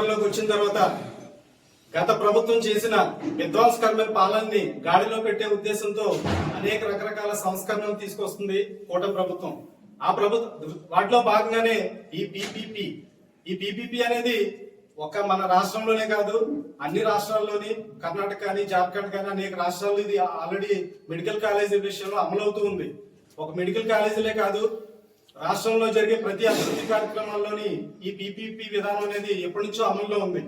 అధికారంలోకి వచ్చిన తర్వాత గత ప్రభుత్వం చేసిన విధ్వంసకరమైన పాలనని గాడిలో పెట్టే ఉద్దేశంతో అనేక రకరకాల సంస్కరణలు తీసుకొస్తుంది కూటమి ప్రభుత్వం. ఆ ప్రభుత్వం వాటిలో భాగంగానే ఈ పిపిపి ఈ పిపిపి అనేది ఒక మన రాష్ట్రంలోనే కాదు అన్ని రాష్ట్రాల్లోని కర్ణాటక కానీ జార్ఖండ్ కానీ అనేక రాష్ట్రాల్లో ఇది ఆల్రెడీ మెడికల్ కాలేజీ విషయంలో అమలవుతూ ఉంది. ఒక మెడికల్ కాలేజీలే కాదు రాష్ట్రంలో జరిగే ప్రతి అభివృద్ధి కార్యక్రమాల్లోని ఈ పీపీపీ విధానం అనేది ఎప్పటి నుంచో అమల్లో ఉంది.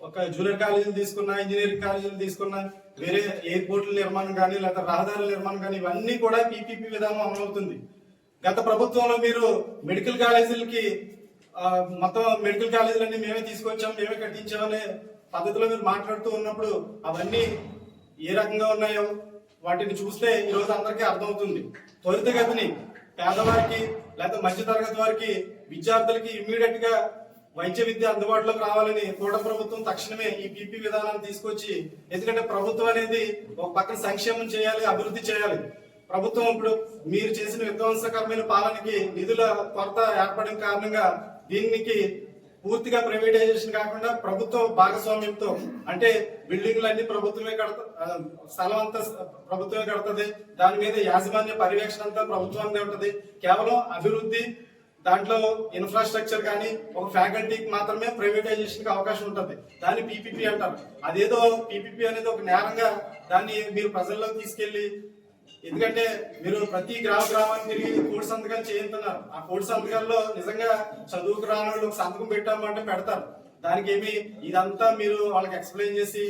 ఒక జూనియర్ కాలేజీలు తీసుకున్నా ఇంజనీరింగ్ కాలేజీలు తీసుకున్నా వేరే ఎయిర్పోర్ట్ల నిర్మాణం కానీ లేదా రహదారుల నిర్మాణం కానీ ఇవన్నీ కూడా పీపీపీ విధానం అమలవుతుంది. గత ప్రభుత్వంలో మీరు మెడికల్ కాలేజీలకి మొత్తం మెడికల్ కాలేజీలన్నీ మేమే తీసుకొచ్చాం మేమే కట్టించామనే పద్ధతిలో మీరు మాట్లాడుతూ ఉన్నప్పుడు అవన్నీ ఏ రకంగా ఉన్నాయో వాటిని చూస్తే ఈరోజు రోజు అందరికీ అర్థమవుతుంది. త్వరితగతిని పేదవారికి లేదా మధ్య తరగతి వారికి విద్యార్థులకి ఇమ్మీడియట్గా వైద్య విద్య అందుబాటులోకి రావాలని కూడ ప్రభుత్వం తక్షణమే ఈ పీపీ విధానాన్ని తీసుకొచ్చి ఎందుకంటే ప్రభుత్వం అనేది ఒక పక్కన సంక్షేమం చేయాలి అభివృద్ధి చేయాలి. ప్రభుత్వం ఇప్పుడు మీరు చేసిన విధ్వంసకరమైన పాలనకి నిధుల కొరత ఏర్పడిన కారణంగా దీనికి పూర్తిగా ప్రైవేటైజేషన్ కాకుండా ప్రభుత్వ భాగస్వామ్యంతో అంటే బిల్డింగ్లు అన్ని ప్రభుత్వమే కడత స్థలం అంతా ప్రభుత్వమే కడుతుంది. దాని మీద యాజమాన్య పర్యవేక్షణ అంతా ప్రభుత్వంగా ఉంటుంది. కేవలం అభివృద్ధి దాంట్లో ఇన్ఫ్రాస్ట్రక్చర్ కానీ ఒక ఫ్యాకల్టీకి మాత్రమే ప్రైవేటైజేషన్కి అవకాశం ఉంటుంది. దాన్ని పీపీపీ అంటారు. అదేదో పీపీపీ అనేది ఒక నేరంగా దాన్ని మీరు ప్రజల్లోకి తీసుకెళ్ళి ఎందుకంటే మీరు ప్రతి గ్రామ గ్రామానికి తిరిగి కోడి సంతకాలు చేయించున్నారు ఆ కోడి సంతకాల్లో నిజంగా చదువుకు రాని వాళ్ళు ఒక సంతకం పెట్టామంటే పెడతారు. దానికి ఏమి ఇదంతా మీరు వాళ్ళకి ఎక్స్ప్లెయిన్ చేసి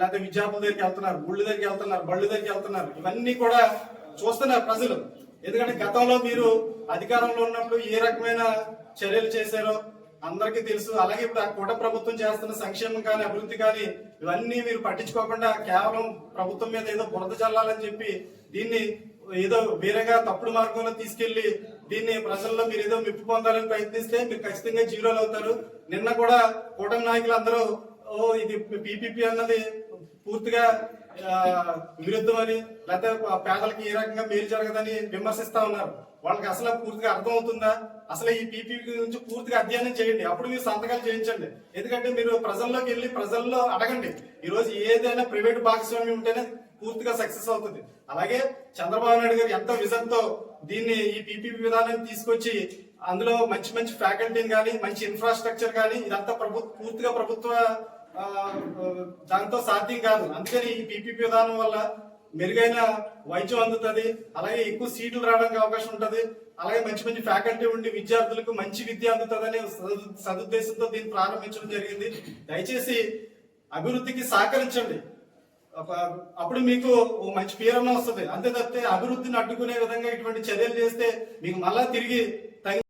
లేకపోతే విద్యార్థుల దగ్గరికి వెళ్తున్నారు గుళ్ళ దగ్గరికి వెళ్తున్నారు బళ్ళు దగ్గరికి వెళ్తున్నారు. ఇవన్నీ కూడా చూస్తున్నారు ప్రజలు. ఎందుకంటే గతంలో మీరు అధికారంలో ఉన్నప్పుడు ఏ రకమైన చర్యలు చేశారో అందరికీ తెలుసు. అలాగే ఇప్పుడు ఆ కూట ప్రభుత్వం చేస్తున్న సంక్షేమం కానీ అభివృద్ధి కానీ ఇవన్నీ మీరు పట్టించుకోకుండా కేవలం ప్రభుత్వం మీద ఏదో బురద చల్లాలని చెప్పి దీన్ని ఏదో వేరేగా తప్పుడు మార్గంలో తీసుకెళ్ళి దీన్ని ప్రజల్లో మీరు ఏదో మెప్పు పొందాలని ప్రయత్నిస్తే మీరు ఖచ్చితంగా జీరోలు అవుతారు. నిన్న కూడా కూటమి నాయకులు అందరూ ఓ ఇది పీపీపీ అన్నది పూర్తిగా విరుద్ధమని లేకపోతే పేదలకి ఏ రకంగా మేలు జరగదని విమర్శిస్తా ఉన్నారు. వాళ్ళకి అసలు పూర్తిగా అర్థం అవుతుందా అసలు ఈ పీపీపీ గురించి పూర్తిగా అధ్యయనం చేయండి. అప్పుడు మీరు సంతకాలు చేయించండి. ఎందుకంటే మీరు ప్రజల్లోకి వెళ్ళి ప్రజల్లో అడగండి. ఈరోజు ఏదైనా ప్రైవేట్ భాగస్వామ్యం ఉంటేనే పూర్తిగా సక్సెస్ అవుతుంది. అలాగే చంద్రబాబు నాయుడు గారు ఎంతో విజన్తో దీన్ని ఈ పీపీపీ విధానాన్ని తీసుకొచ్చి అందులో మంచి మంచి ఫ్యాకల్టీని కానీ మంచి ఇన్ఫ్రాస్ట్రక్చర్ కానీ ఇదంతా ప్రభు పూర్తిగా ప్రభుత్వ దాంతో సాధ్యం కాదు. అందుకని ఈ పీపీపీ విధానం వల్ల మెరుగైన వైద్యం అందుతుంది. అలాగే ఎక్కువ సీట్లు రావడానికి అవకాశం ఉంటుంది. అలాగే మంచి మంచి ఫ్యాకల్టీ ఉండి విద్యార్థులకు మంచి విద్య అందుతుందని సదు- సదుద్దేశంతో దీన్ని ప్రారంభించడం జరిగింది. దయచేసి అభివృద్ధికి సహకరించండి. అప్పుడు మీకు మంచి పేరన్న వస్తుంది. అంతే తప్పితే అభివృద్ధిని అడ్డుకునే విధంగా ఇటువంటి చర్యలు చేస్తే మీకు మళ్ళా తిరిగి